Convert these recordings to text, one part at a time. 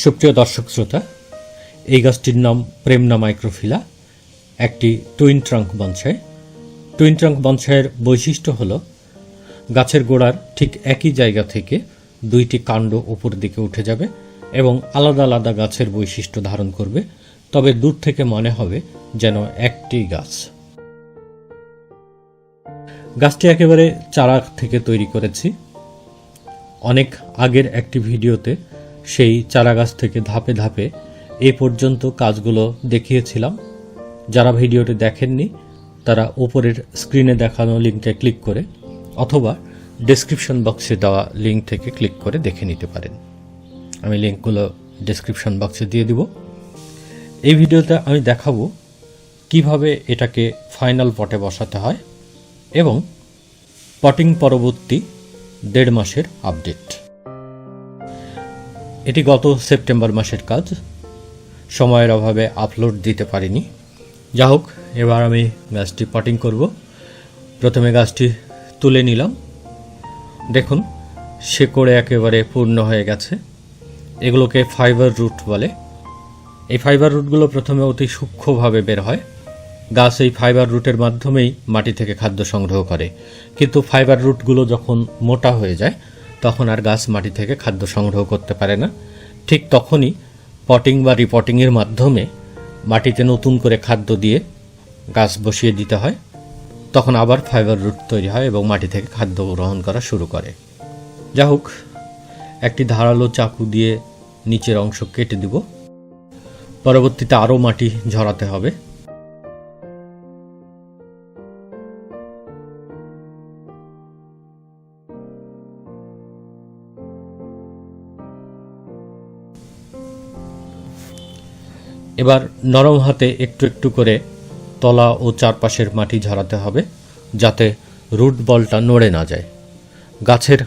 সুপ্রিয় দর্শক শ্রোতা, এই গাছটির নাম প্রেমনা মাইক্রোফিলা, একটি twin trunk bonsai. Twin trunk বনসাইয়ের বৈশিষ্ট্য হল, গাছের গোড়ার ঠিক একই জায়গা থেকে দুইটি কাণ্ড উপর দিকে উঠে যাবে এবং আলাদা আলাদা গাছের বৈশিষ্ট্য ধারণ করবে, তবে দূর থেকে মনে হবে যেন একটি গাছ। গাছটি একেবারে চারা থেকে তৈরি করেছি। অনেক আগের একটি ভিডিওতে সেই চারা গাছ থেকে ধাপে ধাপে এ পর্যন্ত কাজগুলো দেখিয়েছিলাম। যারা ভিডিওটি দেখেননি, তারা ওপরের স্ক্রিনে দেখানো লিঙ্কে ক্লিক করে অথবা ডেসক্রিপশন বক্সে দেওয়া লিঙ্ক থেকে ক্লিক করে দেখে নিতে পারেন। আমি লিঙ্কগুলো ডেসক্রিপশন বক্সে দিয়ে দিব। এই ভিডিওতে আমি দেখাবো কীভাবে এটাকে ফাইনাল পটে বসাতে হয় এবং পটিং পরবর্তী দেড় মাসের আপডেট এটি গত সেপ্টেম্বর মাসের কাজ। সময়ের অভাবে আপলোড দিতে পারিনি। যা হোক, এবার আমি গাছটি পটিং করব। প্রথমে গাছটি তুলে নিলাম। দেখুন, শেকড়ে একেবারে পূর্ণ হয়ে গেছে। এগুলোকে ফাইবার রুট বলে। এই ফাইবার রুটগুলো প্রথমে অতি সূক্ষ্মভাবে বের হয়। গাছ এই ফাইবার রুটের মাধ্যমেই মাটি থেকে খাদ্য সংগ্রহ করে। কিন্তু ফাইবার রুটগুলো যখন মোটা হয়ে যায় তখন আর গাছ মাটি থেকে খাদ্য সংগ্রহ করতে পারে না। ঠিক তখনই পটিং বা রিপটিংয়ের মাধ্যমে মাটিতে নতুন করে খাদ্য দিয়ে গাছ বসিয়ে দিতে হয়। তখন আবার ফাইবার রুট তৈরি হয় এবং মাটি থেকে খাদ্য গ্রহণ করা শুরু করে। যা হোক, একটি ধারালো চাকু দিয়ে নিচের অংশ কেটে দিব। পরবর্তীতে আরও মাটি ঝরাতে হবে। এবার নরম হাতে একটু একটু করে তলা ও চারপাশের মাটি ঝরাতে হবে, যাতে রুট বলটা নড়ে না যায়। গাছের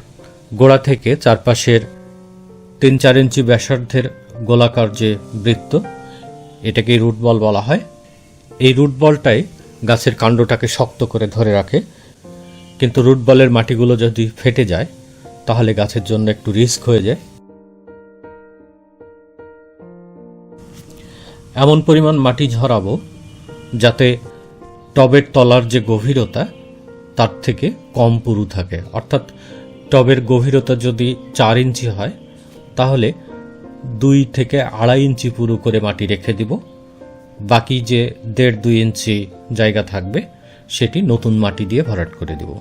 গোড়া থেকে চারপাশের তিন চার ইঞ্চি ব্যাসার্ধের গোলাকার যে বৃত্ত, এটাকে রুট বল বলা হয়। এই রুট বলটাই গাছের কাণ্ডটাকে শক্ত করে ধরে রাখে। কিন্তু রুট বলের মাটিগুলো যদি ফেটে যায়, তাহলে গাছের জন্য একটু রিস্ক হয়ে যায়। এমন পরিমাণ মাটি ঝরাবো যাতে টবের তলার যে গভীরতা, তার থেকে কম পুরু থাকে। অর্থাৎ টবের গভীরতা যদি চার ইঞ্চি হয়, তাহলে দুই থেকে আড়াই ইঞ্চি পুরু করে মাটি রেখে দিব। বাকি যে দেড় দুই ইঞ্চি জায়গা থাকবে, সেটি নতুন মাটি দিয়ে ভরাট করে দিব।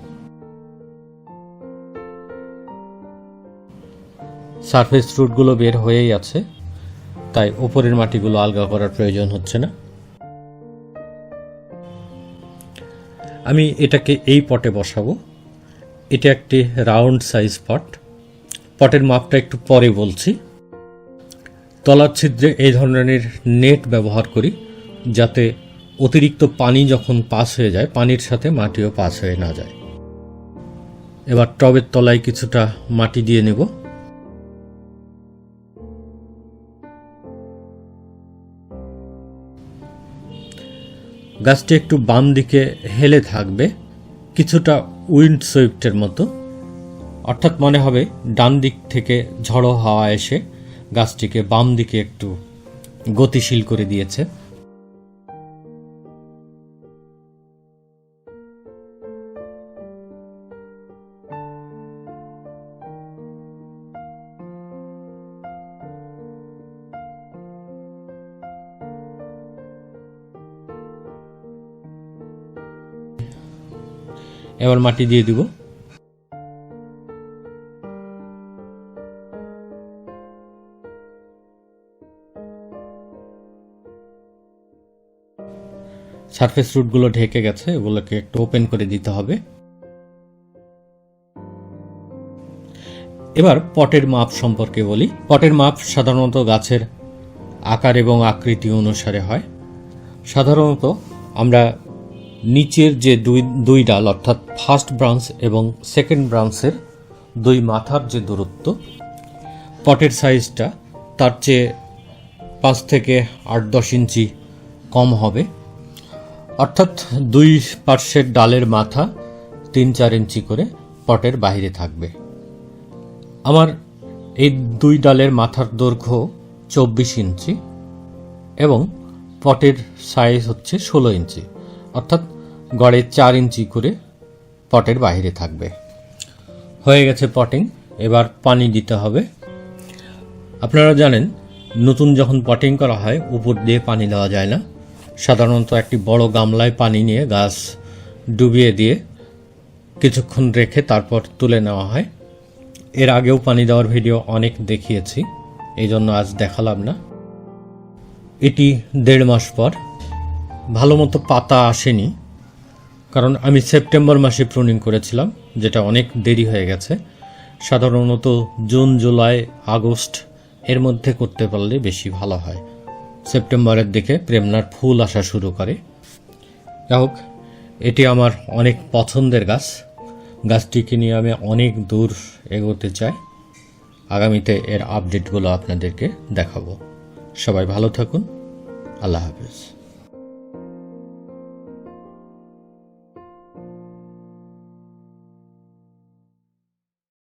সারফেস রুটগুলো বের হয়েই আছে। তাই উপরের মাটিগুলো আলগা করার প্রয়োজন হচ্ছে না। আমি এটাকে এই পটে বসাবো। এটা একটি রাউন্ড সাইজ পট। পটের মাপটা একটু পরে বলছি। তলার ছিদ্রে এই ধরনের নেট ব্যবহার করি, যাতে অতিরিক্ত পানি যখন পাস হয়ে যায়, পানির সাথে মাটিও পাস হয়ে না যায়। এবার টবের তলায় কিছুটা মাটি দিয়ে নেব। গাছটি একটু বাম দিকে হেলে থাকবে, কিছুটা উইন্ড সুইফটের মতো। অর্থাৎ মনে হবে ডান দিক থেকে ঝড়ো হাওয়া এসে গাছটিকে বাম দিকে একটু গতিশীল করে দিয়েছে। এবার মাটি দিয়ে দিব। সারফেস রুটগুলো ঢেকে গেছে, এগুলোকে একটু ওপেন করে দিতে হবে। এবার পটের মাপ সম্পর্কে বলি। পটের মাপ সাধারণত গাছের আকার এবং আকৃতি অনুসারে হয়। সাধারণত আমরা নিচের যে দুই দুই ডাল, অর্থাৎ ফার্স্ট ব্রাঞ্চ এবং সেকেন্ড ব্রাঞ্চের দুই মাথার যে দূরত্ব পটের সাইজটা তার চেয়ে পাঁচ থেকে আট, দশ ইঞ্চি কম হবে। অর্থাৎ দুই পার্শ্বের ডালের মাথা তিন, চার ইঞ্চি করে পটের বাইরে থাকবে। আমার এই দুই ডালের মাথার দৈর্ঘ্য চব্বিশ ইঞ্চি এবং পটের সাইজ হচ্ছে ষোলো ইঞ্চি। অর্থাৎ গড়ে চার ইঞ্চি করে পটের বাইরে থাকবে। হয়ে গেছে পটিং, এবার পানি দিতে হবে। আপনারা জানেন, নতুন যখন পটিং করা হয়, উপর দিয়ে পানি দেওয়া যায় না। সাধারণত একটি বড় গামলায় পানি নিয়ে গাছ ডুবিয়ে দিয়ে কিছুক্ষণ রেখে তারপর তুলে নেওয়া হয়। এর আগেও পানি দেওয়ার ভিডিও অনেক দেখিয়েছি এই জন্য আজ দেখালাম না। এটি দেড় মাস পর। ভালো মতো পাতা আসেনি। কারণ আমি সেপ্টেম্বর মাসে প্রুনিং করেছিলাম, যেটা অনেক দেরি হয়ে গেছে। সাধারণত জুন, জুলাই, আগস্ট এর মধ্যে করতে পারলে বেশি ভালো হয়। সেপ্টেম্বরের দিকে প্রেমনার ফুল আসা শুরু করে। যাই হোক, এটি আমার অনেক পছন্দের গাছ। গাছটিকে নিয়ে আমি অনেক দূর এগোতে চাই। আগামীতে এর আপডেটগুলো আপনাদেরকে দেখাবো। সবাই ভালো থাকুন। আল্লাহ হাফেজ।